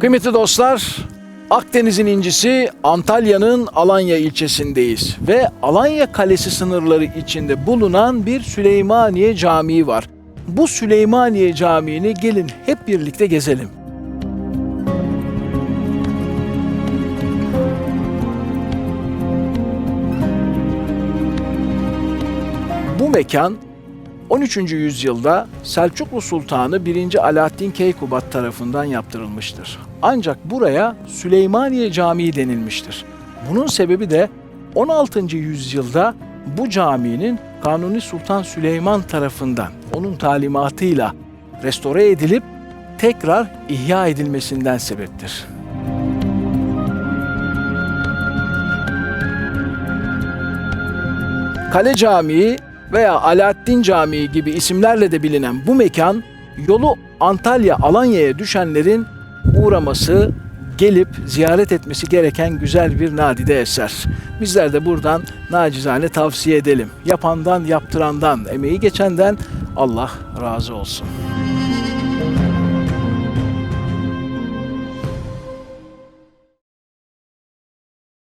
Kıymetli dostlar, Akdeniz'in incisi Antalya'nın Alanya ilçesindeyiz ve Alanya Kalesi sınırları içinde bulunan bir Süleymaniye Camii var. Bu Süleymaniye Camii'ni gelin hep birlikte gezelim. Bu mekan 13. yüzyılda Selçuklu Sultanı 1. Alaaddin Keykubat tarafından yaptırılmıştır. Ancak buraya Süleymaniye Camii denilmiştir. Bunun sebebi de 16. yüzyılda bu caminin Kanuni Sultan Süleyman tarafından onun talimatıyla restore edilip tekrar ihya edilmesinden sebeptir. Kale Camii veya Alaaddin Camii gibi isimlerle de bilinen bu mekan yolu Antalya Alanya'ya düşenlerin uğraması, gelip ziyaret etmesi gereken güzel bir nadide eser. Bizler de buradan nacizane tavsiye edelim. Yapandan, yaptırandan, emeği geçenden Allah razı olsun.